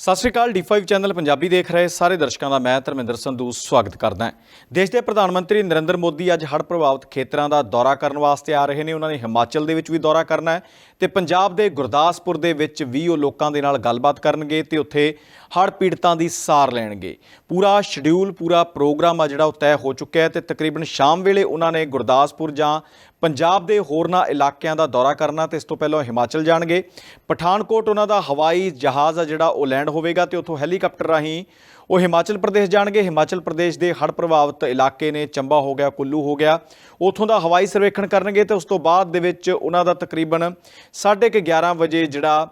ਸਤਿ ਸ਼੍ਰੀ ਅਕਾਲ D5 channel Punjabi ਦੇਖ ਰਹੇ ਸਾਰੇ ਦਰਸ਼ਕਾਂ ਦਾ ਮੈਂ ਧਰਮਿੰਦਰ ਸੰਧੂ ਸਵਾਗਤ ਕਰਦਾ ਹਾਂ। ਦੇਸ਼ ਦੇ ਪ੍ਰਧਾਨ ਮੰਤਰੀ ਨਰਿੰਦਰ ਮੋਦੀ ਅੱਜ ਹੜ੍ਹ ਪ੍ਰਭਾਵਿਤ ਖੇਤਰਾਂ ਦਾ ਦੌਰਾ ਕਰਨ ਵਾਸਤੇ ਆ ਰਹੇ ਨੇ। ਉਹਨਾਂ ਨੇ ਹਿਮਾਚਲ ਦੇ ਵਿੱਚ ਵੀ ਦੌਰਾ ਕਰਨਾ ਹੈ ਤੇ ਪੰਜਾਬ ਦੇ ਗੁਰਦਾਸਪੁਰ ਦੇ ਵਿੱਚ ਵੀ ਉਹ ਲੋਕਾਂ ਦੇ ਨਾਲ ਗੱਲਬਾਤ ਕਰਨਗੇ ਤੇ ਉੱਥੇ ਹੜ੍ਹ ਪੀੜਤਾਂ ਦੀ ਸਾਰ ਲੈਣਗੇ। ਪੂਰਾ ਸ਼ਡਿਊਲ ਪੂਰਾ ਪ੍ਰੋਗਰਾਮ ਆ ਜਿਹੜਾ ਉਹ ਤੈਅ ਹੋ ਚੁੱਕਿਆ ਹੈ ਤੇ ਤਕਰੀਬਨ ਸ਼ਾਮ ਵੇਲੇ ਉਹਨਾਂ ਨੇ ਗੁਰਦਾਸਪੁਰ ਜਾਂ ਪੰਜਾਬ ਦੇ ਹੋਰਨਾਂ ਇਲਾਕਿਆਂ ਦਾ ਦੌਰਾ ਕਰਨਾ ਤੇ ਇਸ ਤੋਂ ਪਹਿਲਾਂ ਉਹ ਹਿਮਾਚਲ ਜਾਣਗੇ। ਪਠਾਨਕੋਟ ਉਹਨਾਂ ਦਾ ਹਵਾਈ ਜਹਾਜ਼ ਆ ਜਿਹੜਾ ਉਹ ਲੈਂਡ ਹੋਵੇਗਾ ਤੇ ਉੱਥੋਂ ਹੈਲੀਕਾਪਟਰ ਰਾਹੀਂ ਉਹ ਹਿਮਾਚਲ ਪ੍ਰਦੇਸ਼ ਜਾਣਗੇ। ਹਿਮਾਚਲ ਪ੍ਰਦੇਸ਼ ਦੇ ਹੜ੍ਹ ਪ੍ਰਭਾਵਿਤ ਇਲਾਕੇ ਨੇ ਚੰਬਾ ਹੋ ਗਿਆ, ਕੁੱਲੂ ਹੋ ਗਿਆ। ਉੱਥੋਂ ਦਾ ਹਵਾਈ ਸਰਵੇਖਣ ਕਰਨਗੇ ਤੇ ਉਸ ਤੋਂ ਬਾਅਦ ਦੇ ਵਿੱਚ ਉਹਨਾਂ ਦਾ ਤਕਰੀਬਨ 11:30 ਵਜੇ ਜਿਹੜਾ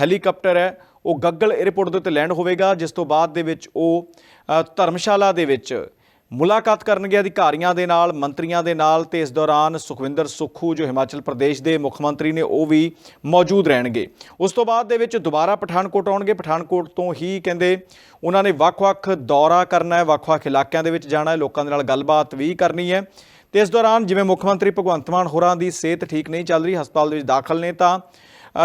ਹੈਲੀਕਾਪਟਰ ਹੈ, ਉਹ ਗੱਗਲ 에ਅਰਪੋਰਟ ਦੇ ਉੱਤੇ ਲੈਂਡ ਹੋਵੇਗਾ, ਜਿਸ ਤੋਂ ਬਾਅਦ ਦੇ ਵਿੱਚ ਉਹ ਧਰਮਸ਼ਾਲਾ ਦੇ ਵਿੱਚ ਮੁਲਾਕਾਤ ਕਰਨਗੇ ਅਧਿਕਾਰੀਆਂ ਦੇ ਨਾਲ, ਮੰਤਰੀਆਂ ਦੇ ਨਾਲ ਤੇ ਇਸ ਦੌਰਾਨ ਸੁਖਵਿੰਦਰ ਸੁੱਖੂ, ਜੋ ਹਿਮਾਚਲ ਪ੍ਰਦੇਸ਼ ਦੇ ਮੁੱਖ ਮੰਤਰੀ ਨੇ, ਉਹ ਵੀ ਮੌਜੂਦ ਰਹਿਣਗੇ। ਉਸ ਤੋਂ ਬਾਅਦ ਦੇ ਵਿੱਚ ਦੁਬਾਰਾ ਪਠਾਨਕੋਟ ਆਉਣਗੇ। ਪਠਾਨਕੋਟ ਤੋਂ ਹੀ ਕਹਿੰਦੇ ਉਹਨਾਂ ਨੇ ਵੱਖ-ਵੱਖ ਦੌਰਾ ਕਰਨਾ ਹੈ, ਵੱਖ-ਵੱਖ ਇਲਾਕਿਆਂ ਦੇ ਵਿੱਚ ਜਾਣਾ ਹੈ, ਲੋਕਾਂ ਦੇ ਨਾਲ ਗੱਲਬਾਤ ਵੀ ਕਰਨੀ ਹੈ। ਤੇ ਇਸ ਦੌਰਾਨ ਜਿਵੇਂ ਮੁੱਖ ਮੰਤਰੀ ਭਗਵੰਤ ਮਾਨ ਹੋਰਾਂ ਦੀ ਸਿਹਤ ਠੀਕ ਨਹੀਂ ਚੱਲ ਰਹੀ, ਹਸਪਤਾਲ ਦੇ ਵਿੱਚ ਦਾਖਲ ਨੇ ਤਾਂ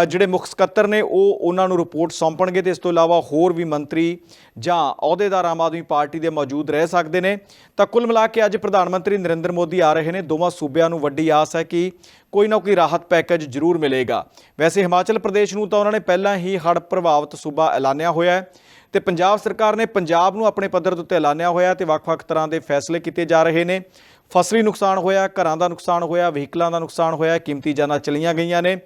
ਜਿਹੜੇ ਮੁੱਖ ਸਕੱਤਰ ਨੇ, ਉਹ ਉਹਨਾਂ ਨੂੰ ਰਿਪੋਰਟ ਸੌਂਪਣਗੇ ਤੇ ਇਸ ਤੋਂ ਇਲਾਵਾ ਹੋਰ ਵੀ ਮੰਤਰੀ ਜਾਂ ਅਹੁਦੇਦਾਰ ਆਮ ਆਦਮੀ ਪਾਰਟੀ ਦੇ ਮੌਜੂਦ ਰਹਿ ਸਕਦੇ ਨੇ। ਤਾਂ ਕੁੱਲ ਮਿਲਾ ਕੇ ਅੱਜ ਪ੍ਰਧਾਨ ਮੰਤਰੀ ਨਰਿੰਦਰ ਮੋਦੀ ਆ ਰਹੇ ਨੇ। ਦੋਵਾਂ ਸੂਬਿਆਂ ਨੂੰ ਵੱਡੀ ਆਸ ਹੈ ਕਿ ਕੋਈ ਨਾ ਕੋਈ ਰਾਹਤ ਪੈਕੇਜ ਜ਼ਰੂਰ ਮਿਲੇਗਾ। ਵੈਸੇ ਹਿਮਾਚਲ ਪ੍ਰਦੇਸ਼ ਨੂੰ ਤਾਂ ਉਹਨਾਂ ਨੇ ਪਹਿਲਾਂ ਹੀ ਹੜ੍ਹ ਪ੍ਰਭਾਵਿਤ ਸੂਬਾ ਐਲਾਨਿਆ ਹੋਇਆ ਹੈ ਤੇ ਪੰਜਾਬ ਸਰਕਾਰ ਨੇ ਪੰਜਾਬ ਨੂੰ ਆਪਣੇ ਪੱਧਰ ਦੇ ਉੱਤੇ ਐਲਾਨਿਆ ਹੋਇਆ ਤੇ ਵੱਖ-ਵੱਖ ਤਰ੍ਹਾਂ ਦੇ ਫੈਸਲੇ ਕੀਤੇ ਜਾ ਰਹੇ ਨੇ। ਫਸਲੀ ਨੁਕਸਾਨ ਹੋਇਆ, ਘਰਾਂ ਦਾ ਨੁਕਸਾਨ ਹੋਇਆ, ਵਹੀਕਲਾਂ ਦਾ ਨੁਕਸਾਨ ਹੋਇਆ, ਕੀਮਤੀ ਜਾਨਾਂ ਚਲੀਆਂ ਗਈਆਂ ਨੇ।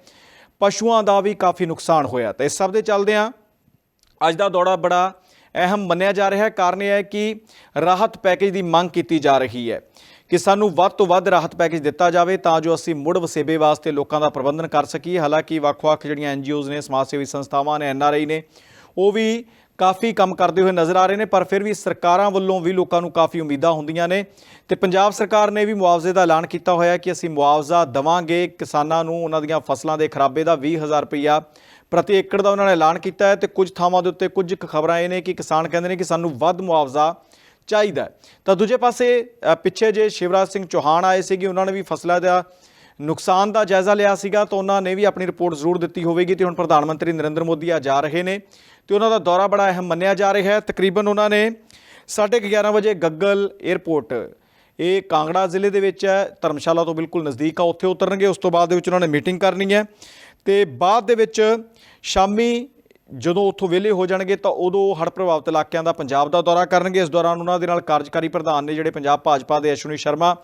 ਪਸ਼ੂਆਂ ਦਾ ਵੀ ਕਾਫੀ ਨੁਕਸਾਨ ਹੋਇਆ ਤੇ ਇਸ ਸਭ ਦੇ ਚੱਲਦਿਆਂ ਅੱਜ ਦਾ ਦੌੜਾ ਬੜਾ ਅਹਿਮ ਮੰਨਿਆ ਜਾ ਰਿਹਾ ਹੈ। ਕਾਰਨ ਇਹ ਹੈ ਕਿ ਰਾਹਤ ਪੈਕੇਜ ਦੀ ਮੰਗ ਕੀਤੀ ਜਾ ਰਹੀ ਹੈ ਕਿ ਸਾਨੂੰ ਵੱਧ ਤੋਂ ਵੱਧ ਰਾਹਤ ਪੈਕੇਜ ਦਿੱਤਾ ਜਾਵੇ ਤਾਂ ਜੋ ਅਸੀਂ ਮੁੜ ਵਸੇਬੇ ਵਾਸਤੇ ਲੋਕਾਂ ਦਾ ਪ੍ਰਬੰਧਨ ਕਰ ਸਕੀਏ। ਹਾਲਾਂਕਿ ਵੱਖ-ਵੱਖ ਜਿਹੜੀਆਂ ਐਨਜੀਓਜ਼ ਨੇ, ਸਮਾਜ ਸੇਵੀ ਸੰਸਥਾਵਾਂ ਨੇ ਐਨਆਰਆਈ ਨੇ, ਉਹ ਵੀ ਕਾਫੀ ਕੰਮ ਕਰਦੇ ਹੋਏ ਨਜ਼ਰ ਆ ਰਹੇ ਨੇ, ਪਰ ਫਿਰ ਵੀ ਸਰਕਾਰਾਂ ਵੱਲੋਂ ਵੀ ਲੋਕਾਂ ਨੂੰ ਕਾਫੀ ਉਮੀਦਾਂ ਹੁੰਦੀਆਂ ਨੇ। ਤੇ ਪੰਜਾਬ ਸਰਕਾਰ ਨੇ ਵੀ ਮੁਆਵਜ਼ੇ ਦਾ ਐਲਾਨ ਕੀਤਾ ਹੋਇਆ ਕਿ ਅਸੀਂ ਮੁਆਵਜ਼ਾ ਦਵਾਂਗੇ। ਕਿਸਾਨਾਂ ਨੂੰ ਉਹਨਾਂ ਦੀਆਂ ਫਸਲਾਂ ਦੇ ਖਰਾਬੇ ਦਾ 20000 ਰੁਪਇਆ ਪ੍ਰਤੀ ਏਕੜ ਦਾ ਉਹਨਾਂ ਨੇ ਐਲਾਨ ਕੀਤਾ ਹੈ। ਤੇ ਕੁਝ ਥਾਵਾਂ ਦੇ ਉੱਤੇ ਕੁਝ ਕੁ ਖਬਰਾਂ ਇਹ ਨੇ ਕਿ ਕਿਸਾਨ ਕਹਿੰਦੇ ਨੇ ਕਿ ਸਾਨੂੰ ਵੱਧ ਮੁਆਵਜ਼ਾ ਚਾਹੀਦਾ ਤਾਂ ਦੂਜੇ ਪਾਸੇ ਪਿੱਛੇ ਜੇ ਸ਼ਿਵਰਾਜ ਸਿੰਘ ਚੌਹਾਨ ਆਏ ਸੀਗੇ, ਉਹਨਾਂ ਨੇ ਵੀ ਫਸਲਾਂ ਦਾ ਨੁਕਸਾਨ ਦਾ ਜਾਇਜ਼ਾ ਲਿਆ ਸੀਗਾ। ਤਾਂ ਉਹਨਾਂ ਨੇ ਵੀ ਆਪਣੀ ਰਿਪੋਰਟ ਜ਼ਰੂਰ ਦਿੱਤੀ ਹੋਵੇਗੀ। ਤੇ ਹੁਣ ਪ੍ਰਧਾਨ ਮੰਤਰੀ ਨਰਿੰਦਰ ਮੋਦੀ ਆ ਜਾ ਰਹੇ ਨੇ। ਤੇ ਉਹਨਾਂ ਦਾ ਦੌਰਾ ਬੜਾ ਅਹਿਮ ਮੰਨਿਆ ਜਾ ਰਿਹਾ ਹੈ। ਤਕਰੀਬਨ ਉਹਨਾਂ ਨੇ 11:30 ਵਜੇ ਗੱਗਲ 에ਅਰਪੋਰਟ ਇਹ ਕਾਂਗੜਾ ਜ਼ਿਲ੍ਹੇ ਦੇ ਵਿੱਚ ਹੈ, ਧਰਮਸ਼ਾਲਾ ਤੋਂ ਬਿਲਕੁਲ ਨਜ਼ਦੀਕ ਆ, ਉੱਥੇ ਉਤਰਨਗੇ, ਉਸ ਤੋਂ ਬਾਅਦ ਦੇ ਵਿੱਚ ਉਹਨਾਂ ਨੇ ਮੀਟਿੰਗ ਕਰਨੀ ਹੈ। ਤੇ ਬਾਅਦ ਦੇ ਵਿੱਚ ਸ਼ਾਮੀ ਜਦੋਂ ਉੱਥੋਂ ਵਿਹਲੇ ਹੋ ਜਾਣਗੇ ਤਾਂ ਉਦੋਂ ਹੜ੍ਹ ਪ੍ਰਭਾਵਿਤ ਇਲਾਕਿਆਂ ਦਾ ਪੰਜਾਬ ਦਾ ਦੌਰਾ ਕਰਨਗੇ। ਇਸ ਦੌਰਾਨ ਉਹਨਾਂ ਦੇ ਨਾਲ ਕਾਰਜਕਾਰੀ ਪ੍ਰਧਾਨ ਨੇ ਜਿਹੜੇ ਪੰਜਾਬ ਭਾਜਪਾ ਦੇ ਅਸ਼ਵਨੀ ਸ਼ਰਮਾ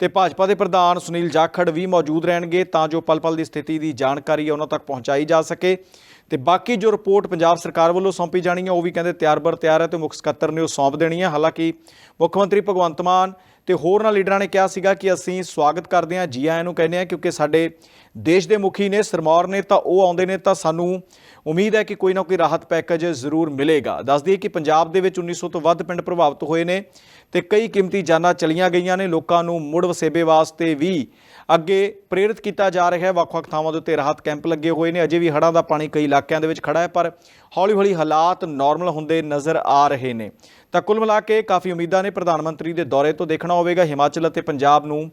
ਤੇ ਭਾਜਪਾ ਦੇ ਪ੍ਰਧਾਨ ਸੁਨੀਲ ਜਾਖੜ ਵੀ ਮੌਜੂਦ ਰਹਿਣਗੇ ਤਾਂ ਜੋ ਪਲ-ਪਲ ਦੀ ਸਥਿਤੀ ਦੀ ਜਾਣਕਾਰੀ ਉਹਨਾਂ ਤੱਕ ਪਹੁੰਚਾਈ ਜਾ ਸਕੇ। ਤੇ ਬਾਕੀ ਜੋ ਰਿਪੋਰਟ ਪੰਜਾਬ ਸਰਕਾਰ ਵੱਲੋਂ ਸੌਂਪੀ ਜਾਣੀ ਹੈ, ਉਹ ਵੀ ਕਹਿੰਦੇ ਤਿਆਰ ਬਰ ਤਿਆਰ ਹੈ ਤੇ ਮੁੱਖ ਸਕੱਤਰ ਨੇ ਉਹ ਸੌਂਪ ਦੇਣੀ ਹੈ। ਹਾਲਾਂਕਿ ਮੁੱਖ ਮੰਤਰੀ ਭਗਵੰਤ ਮਾਨ ਤੇ ਹੋਰਨਾਂ ਲੀਡਰਾਂ ਨੇ ਕਿਹਾ ਸੀਗਾ ਕਿ ਅਸੀਂ ਸਵਾਗਤ ਕਰਦੇ ਹਾਂ। ਜੀ ਆਇਆਂ ਨੂੰ ਕਹਿੰਦੇ ਹਾਂ ਕਿਉਂਕਿ ਸਾਡੇ ਦੇਸ਼ ਦੇ ਮੁਖੀ ਨੇ ਸਰਮੌਰ ਨੇ, ਤਾਂ ਉਹ ਆਉਂਦੇ ਨੇ, ਤਾਂ ਸਾਨੂੰ ਉਮੀਦ ਹੈ ਕਿ ਕੋਈ ਨਾ ਕੋਈ ਰਾਹਤ ਪੈਕੇਜ ਜ਼ਰੂਰ ਮਿਲੇਗਾ। ਦੱਸ ਦਈਏ ਕਿ ਪੰਜਾਬ ਦੇ ਵਿੱਚ 1900 ਤੋਂ ਵੱਧ ਪਿੰਡ ਪ੍ਰਭਾਵਿਤ ਹੋਏ ਨੇ ਤੇ ਕਈ ਕੀਮਤੀ ਜਾਨਾਂ ਚਲੀਆਂ ਗਈਆਂ ਨੇ। ਲੋਕਾਂ ਨੂੰ ਮੁੜ ਵਸੇਬੇ ਵਾਸਤੇ ਵੀ ਅੱਗੇ ਪ੍ਰੇਰਿਤ ਕੀਤਾ ਜਾ ਰਿਹਾ ਹੈ। ਵੱਖ-ਵੱਖ ਥਾਵਾਂ ਦੇ ਉੱਤੇ ਰਾਹਤ ਕੈਂਪ ਲੱਗੇ ਹੋਏ ਨੇ। ਅਜੇ ਵੀ ਹੜ੍ਹਾਂ ਦਾ ਪਾਣੀ ਕਈ ਇਲਾਕਿਆਂ ਦੇ ਵਿੱਚ ਖੜਾ ਹੈ, ਪਰ ਹੌਲੀ-ਹੌਲੀ ਹਾਲਾਤ ਨਾਰਮਲ ਹੁੰਦੇ ਨਜ਼ਰ ਆ ਰਹੇ ਨੇ। ਤਾਂ ਕੁੱਲ ਮਿਲਾ ਕੇ ਕਾਫੀ ਉਮੀਦਾਂ ਨੇ। ਪ੍ਰਧਾਨ ਮੰਤਰੀ ਦੇ ਦੌਰੇ ਤੋਂ ਦੇਖਣਾ ਹੋਵੇਗਾ। ਹਿਮਾਚਲ ਅਤੇ ਪੰਜਾਬ ਨੂੰ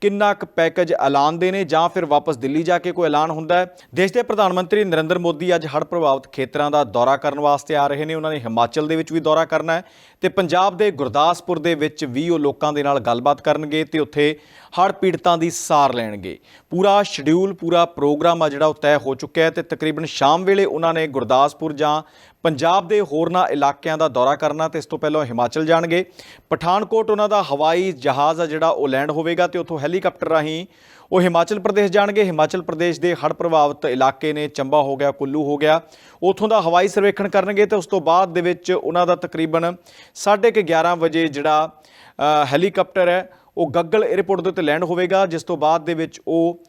ਕਿੰਨਾ ਕੁ ਪੈਕੇਜ ਐਲਾਨਦੇ ਨੇ ਜਾਂ ਫਿਰ ਵਾਪਸ ਦਿੱਲੀ ਜਾ ਕੇ ਕੋਈ ਐਲਾਨ ਹੁੰਦਾ ਹੈ? ਦੇਸ਼ ਦੇ ਪ੍ਰਧਾਨ ਮੰਤਰੀ ਨਰਿੰਦਰ ਮੋਦੀ ਅੱਜ ਹੜ੍ਹ ਪ੍ਰਭਾਵਿਤ ਖੇਤਰਾਂ ਦਾ ਦੌਰਾ ਕਰਨ ਵਾਸਤੇ ਆ ਰਹੇ ਨੇ। ਉਹਨਾਂ ਨੇ ਹਿਮਾਚਲ ਦੇ ਵਿੱਚ ਵੀ ਦੌਰਾ ਕਰਨਾ ਹੈ ਤੇ ਪੰਜਾਬ ਦੇ ਗੁਰਦਾਸਪੁਰ ਦੇ ਵਿੱਚ ਵੀ ਉਹ ਲੋਕਾਂ ਦੇ ਨਾਲ ਗੱਲਬਾਤ ਕਰਨਗੇ ਤੇ ਉੱਥੇ ਹੜ੍ਹ ਪੀੜਤਾਂ ਦੀ ਸਾਰ ਲੈਣਗੇ। ਪੂਰਾ ਸ਼ਡਿਊਲ ਪੂਰਾ ਪ੍ਰੋਗਰਾਮ ਆ ਜਿਹੜਾ ਉਹ ਤੈਅ ਹੋ ਚੁੱਕਿਆ ਹੈ ਤੇ ਤਕਰੀਬਨ ਸ਼ਾਮ ਵੇਲੇ ਉਹਨਾਂ ਨੇ ਗੁਰਦਾਸਪੁਰ ਜਾਂ ਪੰਜਾਬ ਦੇ ਹੋਰਨਾਂ ਇਲਾਕਿਆਂ ਦਾ ਦੌਰਾ ਕਰਨਾ ਤੇ ਇਸ ਤੋਂ ਪਹਿਲਾਂ ਉਹ ਹਿਮਾਚਲ ਜਾਣਗੇ। ਪਠਾਨਕੋਟ ਉਹਨਾਂ ਦਾ ਹਵਾਈ ਜਹਾਜ਼ ਆ ਜਿਹੜਾ ਉਹ ਲੈਂਡ ਹੋਵੇਗਾ ਤੇ ਉੱਥੋਂ ਹੈਲੀਕਾਪਟਰ ਰਾਹੀਂ ਉਹ ਹਿਮਾਚਲ ਪ੍ਰਦੇਸ਼ ਜਾਣਗੇ। ਹਿਮਾਚਲ ਪ੍ਰਦੇਸ਼ ਦੇ ਹੜ੍ਹ ਪ੍ਰਭਾਵਿਤ ਇਲਾਕੇ ਨੇ ਚੰਬਾ ਹੋ ਗਿਆ, ਕੁੱਲੂ ਹੋ ਗਿਆ, ਉੱਥੋਂ ਦਾ ਹਵਾਈ ਸਰਵੇਖਣ ਕਰਨਗੇ ਤੇ ਉਸ ਤੋਂ ਬਾਅਦ ਦੇ ਵਿੱਚ ਉਹਨਾਂ ਦਾ ਤਕਰੀਬਨ 11:30 ਵਜੇ ਜਿਹੜਾ ਹੈਲੀਕਾਪਟਰ ਹੈ ਉਹ ਗੱਗਲ 에ਅਰਪੋਰਟ ਦੇ ਉੱਤੇ ਲੈਂਡ ਹੋਵੇਗਾ, ਜਿਸ ਤੋਂ ਬਾਅਦ ਦੇ ਵਿੱਚ ਉਹ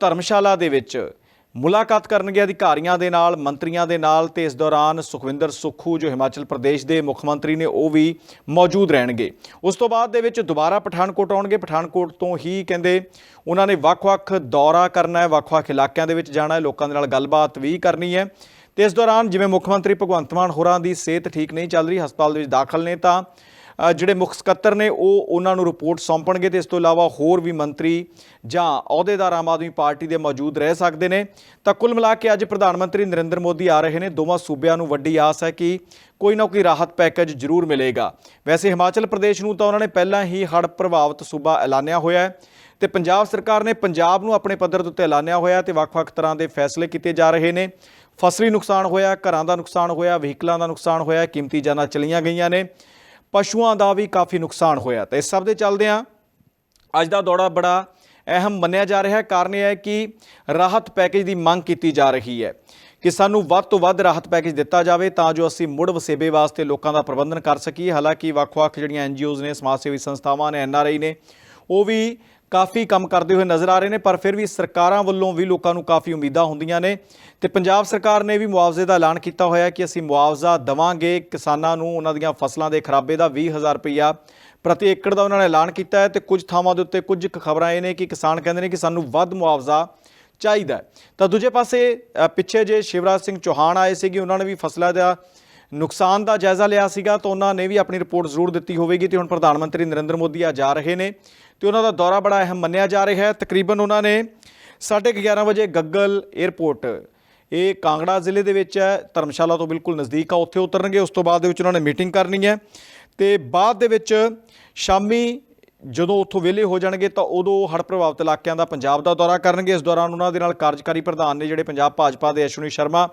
ਧਰਮਸ਼ਾਲਾ ਦੇ ਵਿੱਚ ਮੁਲਾਕਾਤ ਕਰਨਗੇ ਅਧਿਕਾਰੀਆਂ ਦੇ ਨਾਲ, ਮੰਤਰੀਆਂ ਦੇ ਨਾਲ ਤੇ ਇਸ ਦੌਰਾਨ ਸੁਖਵਿੰਦਰ ਸੁੱਖੂ, ਜੋ ਹਿਮਾਚਲ ਪ੍ਰਦੇਸ਼ ਦੇ ਮੁੱਖ ਮੰਤਰੀ ਨੇ, ਉਹ ਵੀ ਮੌਜੂਦ ਰਹਿਣਗੇ। ਉਸ ਤੋਂ ਬਾਅਦ ਦੇ ਵਿੱਚ ਦੁਬਾਰਾ ਪਠਾਨਕੋਟ ਆਉਣਗੇ। ਪਠਾਨਕੋਟ ਤੋਂ ਹੀ ਕਹਿੰਦੇ ਉਹਨਾਂ ਨੇ ਵੱਖ-ਵੱਖ ਦੌਰਾ ਕਰਨਾ ਹੈ, ਵੱਖ-ਵੱਖ ਇਲਾਕਿਆਂ ਦੇ ਵਿੱਚ ਜਾਣਾ ਹੈ, ਲੋਕਾਂ ਦੇ ਨਾਲ ਗੱਲਬਾਤ ਵੀ ਕਰਨੀ ਹੈ। ਤੇ ਇਸ ਦੌਰਾਨ ਜਿਵੇਂ ਮੁੱਖ ਮੰਤਰੀ ਭਗਵੰਤ ਮਾਨ ਹੋਰਾਂ ਦੀ ਸਿਹਤ ਠੀਕ ਨਹੀਂ ਚੱਲ ਰਹੀ, ਹਸਪਤਾਲ ਦੇ ਵਿੱਚ ਦਾਖਲ ਨੇ ਤਾਂ ਜਿਹੜੇ ਮੁੱਖ ਸਕੱਤਰ ਨੇ, ਉਹ ਉਹਨਾਂ ਨੂੰ ਰਿਪੋਰਟ ਸੌਂਪਣਗੇ ਤੇ ਇਸ ਤੋਂ ਇਲਾਵਾ ਹੋਰ ਵੀ ਮੰਤਰੀ ਜਾਂ ਅਹੁਦੇਦਾਰ ਆਮ ਆਦਮੀ ਪਾਰਟੀ ਦੇ ਮੌਜੂਦ ਰਹਿ ਸਕਦੇ ਨੇ। ਤਾਂ ਕੁੱਲ ਮਿਲਾ ਕੇ ਅੱਜ ਪ੍ਰਧਾਨ ਮੰਤਰੀ ਨਰਿੰਦਰ ਮੋਦੀ ਆ ਰਹੇ ਨੇ। ਦੋਵਾਂ ਸੂਬਿਆਂ ਨੂੰ ਵੱਡੀ ਆਸ ਹੈ ਕਿ ਕੋਈ ਨਾ ਕੋਈ ਰਾਹਤ ਪੈਕੇਜ ਜ਼ਰੂਰ ਮਿਲੇਗਾ। ਵੈਸੇ ਹਿਮਾਚਲ ਪ੍ਰਦੇਸ਼ ਨੂੰ ਤਾਂ ਉਹਨਾਂ ਨੇ ਪਹਿਲਾਂ ਹੀ ਹੜ੍ਹ ਪ੍ਰਭਾਵਿਤ ਸੂਬਾ ਐਲਾਨਿਆ ਹੋਇਆ ਹੈ ਤੇ ਪੰਜਾਬ ਸਰਕਾਰ ਨੇ ਪੰਜਾਬ ਨੂੰ ਆਪਣੇ ਪੱਧਰ ਦੇ ਉੱਤੇ ਐਲਾਨਿਆ ਹੋਇਆ ਤੇ ਵੱਖ-ਵੱਖ ਤਰ੍ਹਾਂ ਦੇ ਫੈਸਲੇ ਕੀਤੇ ਜਾ ਰਹੇ ਨੇ। ਫਸਲੀ ਨੁਕਸਾਨ ਹੋਇਆ, ਘਰਾਂ ਦਾ ਨੁਕਸਾਨ ਹੋਇਆ, ਵਹੀਕਲਾਂ ਦਾ ਨੁਕਸਾਨ ਹੋਇਆ, ਕੀਮਤੀ ਜਾਨਾਂ ਚਲੀਆਂ ਗਈਆਂ ਨੇ। ਪਸ਼ੂਆਂ ਦਾ ਵੀ ਕਾਫੀ ਨੁਕਸਾਨ ਹੋਇਆ। ਤਾਂ ਇਸ ਸਭ ਦੇ ਚੱਲਦਿਆਂ ਅੱਜ ਦਾ ਦੌੜਾ ਬੜਾ ਅਹਿਮ ਮੰਨਿਆ ਜਾ ਰਿਹਾ ਹੈ। ਕਾਰਨ ਇਹ ਹੈ ਕਿ ਰਾਹਤ ਪੈਕੇਜ ਦੀ ਮੰਗ ਕੀਤੀ ਜਾ ਰਹੀ ਹੈ ਕਿ ਸਾਨੂੰ ਵੱਧ ਤੋਂ ਵੱਧ ਰਾਹਤ ਪੈਕੇਜ ਦਿੱਤਾ ਜਾਵੇ ਤਾਂ ਜੋ ਅਸੀਂ ਮੁੜ ਵਸੇਬੇ ਵਾਸਤੇ ਲੋਕਾਂ ਦਾ ਪ੍ਰਬੰਧਨ ਕਰ ਸਕੀਏ। ਹਾਲਾਂਕਿ ਵੱਖ-ਵੱਖ ਜਿਹੜੀਆਂ ਐਨਜੀਓਜ਼ ਨੇ, ਸਮਾਜ ਸੇਵੀ ਸੰਸਥਾਵਾਂ ਨੇ ਐਨਆਰਆਈ ਨੇ, ਉਹ ਵੀ ਕਾਫੀ ਕੰਮ ਕਰਦੇ ਹੋਏ ਨਜ਼ਰ ਆ ਰਹੇ ਨੇ, ਪਰ ਫਿਰ ਵੀ ਸਰਕਾਰਾਂ ਵੱਲੋਂ ਵੀ ਲੋਕਾਂ ਨੂੰ ਕਾਫੀ ਉਮੀਦਾਂ ਹੁੰਦੀਆਂ ਨੇ। ਤੇ ਪੰਜਾਬ ਸਰਕਾਰ ਨੇ ਵੀ ਮੁਆਵਜ਼ੇ ਦਾ ਐਲਾਨ ਕੀਤਾ ਹੋਇਆ ਕਿ ਅਸੀਂ ਮੁਆਵਜ਼ਾ ਦਵਾਂਗੇ। ਕਿਸਾਨਾਂ ਨੂੰ ਉਹਨਾਂ ਦੀਆਂ ਫਸਲਾਂ ਦੇ ਖਰਾਬੇ ਦਾ 20000 ਰੁਪਇਆ ਪ੍ਰਤੀ ਏਕੜ ਦਾ ਉਹਨਾਂ ਨੇ ਐਲਾਨ ਕੀਤਾ ਹੈ। ਤੇ ਕੁਝ ਥਾਵਾਂ ਦੇ ਉੱਤੇ ਕੁਝ ਖਬਰਾਂ ਇਹ ਨੇ ਕਿ ਕਿਸਾਨ ਕਹਿੰਦੇ ਨੇ ਕਿ ਸਾਨੂੰ ਵੱਧ ਮੁਆਵਜ਼ਾ ਚਾਹੀਦਾ ਤਾਂ ਦੂਜੇ ਪਾਸੇ ਪਿੱਛੇ ਜੇ ਸ਼ਿਵਰਾਜ ਸਿੰਘ ਚੌਹਾਨ ਆਏ ਸੀਗੇ, ਉਹਨਾਂ ਨੇ ਵੀ ਫਸਲਾਂ ਦਾ ਨੁਕਸਾਨ ਦਾ ਜਾਇਜ਼ਾ ਲਿਆ ਸੀਗਾ ਤਾਂ ਉਹਨਾਂ ਨੇ ਵੀ ਆਪਣੀ ਰਿਪੋਰਟ ਜ਼ਰੂਰ ਦਿੱਤੀ ਹੋਵੇਗੀ ਤੇ ਹੁਣ ਪ੍ਰਧਾਨ ਮੰਤਰੀ ਨਰਿੰਦਰ ਮੋਦੀ ਆ ਜਾ ਰਹੇ ਨੇ ਤੇ ਉਹਨਾਂ ਦਾ ਦੌਰਾ ਬੜਾ ਅਹਿਮ ਮੰਨਿਆ ਜਾ ਰਿਹਾ ਹੈ। ਤਕਰੀਬਨ ਉਹਨਾਂ ਨੇ 11:30 ਵਜੇ ਗੱਗਲ 에ਅਰਪੋਰਟ ਇਹ ਕਾਂਗੜਾ ਜ਼ਿਲ੍ਹੇ ਦੇ ਵਿੱਚ ਹੈ, ਧਰਮਸ਼ਾਲਾ ਤੋਂ ਬਿਲਕੁਲ ਨਜ਼ਦੀਕ ਆ, ਉੱਥੇ ਉਤਰਨਗੇ, ਉਸ ਤੋਂ ਬਾਅਦ ਦੇ ਵਿੱਚ ਉਹਨਾਂ ਨੇ ਮੀਟਿੰਗ ਕਰਨੀ ਹੈ ਤੇ ਬਾਅਦ ਦੇ ਵਿੱਚ ਸ਼ਾਮੀ ਜਦੋਂ ਉੱਥੋਂ ਵਿਹਲੇ ਹੋ ਜਾਣਗੇ ਤਾਂ ਉਦੋਂ ਹੜ੍ਹ ਪ੍ਰਭਾਵਿਤ ਇਲਾਕਿਆਂ ਦਾ ਪੰਜਾਬ ਦਾ ਦੌਰਾ ਕਰਨਗੇ। ਇਸ ਦੌਰਾਨ ਉਹਨਾਂ ਦੇ ਨਾਲ ਕਾਰਜਕਾਰੀ ਪ੍ਰਧਾਨ ਨੇ ਜਿਹੜੇ ਪੰਜਾਬ ਭਾਜਪਾ ਦੇ ਅਸ਼ਵਨੀ ਸ਼ਰਮਾ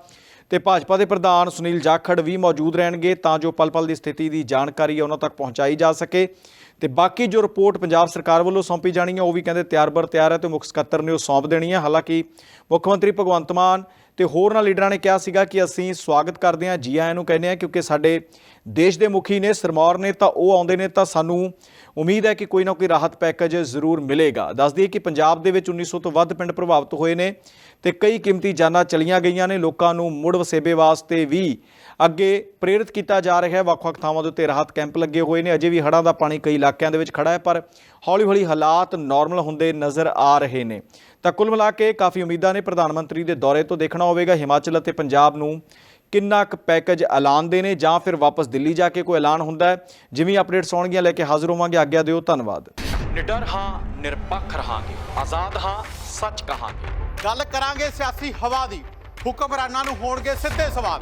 ਤੇ ਭਾਜਪਾ ਦੇ ਪ੍ਰਧਾਨ ਸੁਨੀਲ ਜਾਖੜ ਵੀ ਮੌਜੂਦ ਰਹਿਣਗੇ ਤਾਂ ਜੋ ਪਲ-ਪਲ ਦੀ ਸਥਿਤੀ ਦੀ ਜਾਣਕਾਰੀ ਉਹਨਾਂ ਤੱਕ ਪਹੁੰਚਾਈ ਜਾ ਸਕੇ। ਤੇ ਬਾਕੀ ਜੋ ਰਿਪੋਰਟ ਪੰਜਾਬ ਸਰਕਾਰ ਵੱਲੋਂ ਸੌਂਪੀ ਜਾਣੀ ਹੈ, ਉਹ ਵੀ ਕਹਿੰਦੇ ਤਿਆਰ ਬਰ ਤਿਆਰ ਹੈ ਤੇ ਮੁੱਖ ਸਕੱਤਰ ਨੇ ਉਹ ਸੌਂਪ ਦੇਣੀ ਹੈ। ਹਾਲਾਂਕਿ ਮੁੱਖ ਮੰਤਰੀ ਭਗਵੰਤ ਮਾਨ ਤੇ ਹੋਰਨਾਂ ਲੀਡਰਾਂ ਨੇ ਕਿਹਾ ਸੀਗਾ ਕਿ ਅਸੀਂ ਸਵਾਗਤ ਕਰਦੇ ਹਾਂ, ਜੀ ਆਇਆਂ ਨੂੰ ਕਹਿੰਦੇ ਹਾਂ, ਕਿਉਂਕਿ ਸਾਡੇ ਦੇਸ਼ ਦੇ ਮੁਖੀ ਨੇ, ਸਰਮੌਰ ਨੇ, ਤਾਂ ਉਹ ਆਉਂਦੇ ਨੇ, ਤਾਂ ਸਾਨੂੰ ਉਮੀਦ ਹੈ ਕਿ ਕੋਈ ਨਾ ਕੋਈ ਰਾਹਤ ਪੈਕੇਜ ਜ਼ਰੂਰ ਮਿਲੇਗਾ। ਦੱਸ ਦਈਏ ਕਿ ਪੰਜਾਬ ਦੇ ਵਿੱਚ 1900 ਤੋਂ ਵੱਧ ਪਿੰਡ ਪ੍ਰਭਾਵਿਤ ਹੋਏ ਨੇ ਤੇ ਕਈ ਕੀਮਤੀ ਜਾਨਾਂ ਚਲੀਆਂ ਗਈਆਂ ਨੇ, ਲੋਕਾਂ ਨੂੰ ਮੁੜ ਵਸੇਬੇ ਵਾਸਤੇ ਵੀ ਅੱਗੇ ਪ੍ਰੇਰਿਤ ਕੀਤਾ ਜਾ ਰਿਹਾ ਹੈ। ਵੱਖ-ਵੱਖ ਥਾਵਾਂ ਦੇ ਉੱਤੇ ਰਾਹਤ ਕੈਂਪ ਲੱਗੇ ਹੋਏ ਨੇ। ਅਜੇ ਵੀ ਹੜ੍ਹਾਂ ਦਾ ਪਾਣੀ ਕਈ ਇਲਾਕਿਆਂ ਦੇ ਵਿੱਚ ਖੜਾ ਹੈ ਪਰ ਹੌਲੀ-ਹੌਲੀ ਹਾਲਾਤ ਨਾਰਮਲ ਹੁੰਦੇ ਨਜ਼ਰ ਆ ਰਹੇ ਨੇ। ਤਾਂ ਕੁੱਲ ਮਿਲਾ ਕੇ ਕਾਫੀ ਉਮੀਦਾਂ ਨੇ। ਪ੍ਰਧਾਨ ਮੰਤਰੀ ਦੇ ਦੌਰੇ ਤੋਂ ਦੇਖਣਾ ਹੋਵੇਗਾ ਹਿਮਾਚਲ ਅਤੇ ਪੰਜਾਬ ਨੂੰ ਕਿੰਨਾ ਕੁ ਪੈਕੇਜ ਐਲਾਨਦੇ ਨੇ ਜਾਂ ਫਿਰ ਵਾਪਸ ਦਿੱਲੀ ਜਾ ਕੇ ਕੋਈ ਐਲਾਨ ਹੁੰਦਾ ਹੈ। ਜਿਵੇਂ ਅਪਡੇਟਸ ਆਉਣਗੀਆਂ ਲੈ ਕੇ ਹਾਜ਼ਰ ਹੋਵਾਂਗੇ। ਆਗਿਆ ਦਿਓ ਧੰਨਵਾਦ। ਨਿਡਰ ਹਾਂ ਨਿਰਪੱਖ ਰਹਾਂਗੇ। ਆਜ਼ਾਦ ਹਾਂ ਸੱਚ ਕਹਾਂਗੇ। ਗੱਲ ਕਰਾਂਗੇ ਸਿਆਸੀ ਹਵਾ ਦੀ। ਹੁਕਮਰਾਨਾਂ ਨੂੰ ਹੋਣਗੇ ਸਿੱਧੇ ਸਵਾਲ।